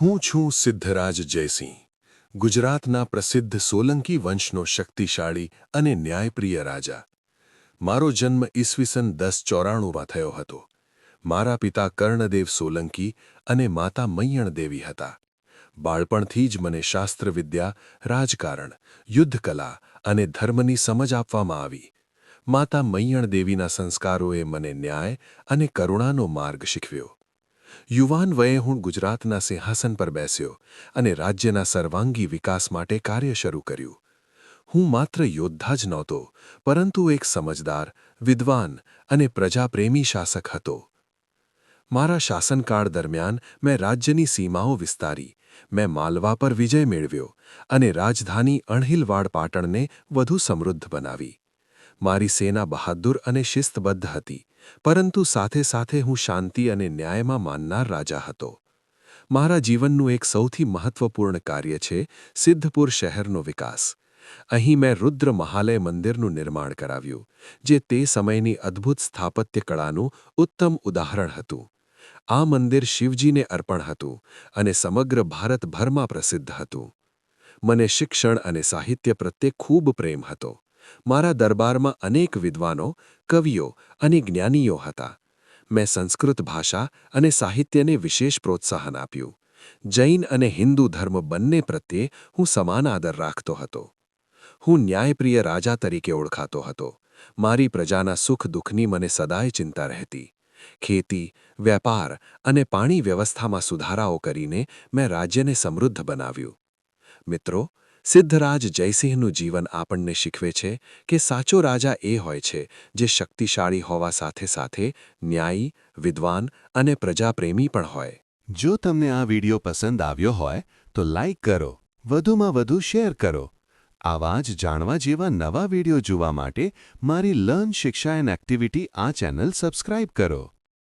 હું છું સિદ્ધરાજ જયસિંહ, ગુજરાતના પ્રસિદ્ધ સોલંકી વંશનો શક્તિશાળી અને ન્યાયપ્રિય રાજા. મારો જન્મ ઈસવીસન દસ ચોરાણુંમાં થયો હતો. મારા પિતા કર્ણદેવ સોલંકી અને માતા મૈયણદેવી હતા. બાળપણથી જ મને શાસ્ત્રવિદ્યા રાજકારણ યુદ્ધકલા અને ધર્મની સમજ આપવામાં આવી. માતા મૈયણદેવીના સંસ્કારોએ મને ન્યાય અને કરુણાનો માર્ગ શીખવ્યો. યુવાન વયે હું ગુજરાતના સિંહાસન પર બેસ્યો અને રાજ્યના સર્વાંગી વિકાસ માટે કાર્ય શરૂ કર્યું. હું માત્ર યોદ્ધા જ નહોતો, પરંતુ એક સમજદાર, વિદ્વાન અને પ્રજાપ્રેમી શાસક હતો. મારા શાસનકાળ દરમિયાન મેં રાજ્યની સીમાઓ વિસ્તારી, મેં માલવા પર વિજય મેળવ્યો અને રાજધાની અણહિલવાડ પાટણને વધુ સમૃદ્ધ બનાવી. મારી સેના બહાદુર અને શિસ્તબદ્ધ હતી, પરંતુ સાથે સાથે હું શાંતિ અને ન્યાયમાં માનનાર રાજા હતો. મારા જીવનનું એક સૌથી મહત્વપૂર્ણ કાર્ય છે સિદ્ધપુર શહેરનો વિકાસ. અહીં મેં રુદ્ર મહાલય મંદિરનું નિર્માણ કરાવ્યું, જે તે સમયની અદ્ભુત સ્થાપત્ય કળાનું ઉત્તમ ઉદાહરણ હતું. આ મંદિર શિવજીને અર્પણ હતું અને સમગ્ર ભારતભરમાં પ્રસિદ્ધ હતું. મને શિક્ષણ અને સાહિત્ય પ્રત્યે ખૂબ પ્રેમ હતો. મારા દરબારમાં અનેક વિદ્વાનો, કવિઓ અને જ્ઞાનીઓ હતા. મેં સંસ્કૃત ભાષા અને સાહિત્યને વિશેષ પ્રોત્સાહન આપ્યું. જૈન અને હિન્દુ ધર્મ બંને પ્રત્યે હું સમાન આદર રાખતો હતો. હું ન્યાયપ્રિય રાજા તરીકે ઓળખાતો હતો. મારી પ્રજાના સુખ દુઃખની મને સદાય ચિંતા રહેતી. ખેતી, વેપાર અને પાણી વ્યવસ્થામાં સુધારાઓ કરીને મેં રાજ્યને સમૃદ્ધ બનાવ્યું. મિત્રો સિદ્ધરાજ જયસિંહનું જીવન આપણને શીખવે છે કે સાચો રાજા એ હોય છે જે શક્તિશાળી હોવા સાથે સાથે ન્યાયી, વિદ્વાન અને પ્રજાપ્રેમી પણ હોય. જો તમને આ વિડિયો પસંદ આવ્યો હોય, તો લાઇક કરો, વધુમાં વધુ શેર કરો. આવા જ જાણવા જેવા નવા વિડિયો જોવા માટે મારી લર્ન શિક્ષા એન્ડ એક્ટિવિટી આ ચેનલ સબસ્ક્રાઇબ કરો.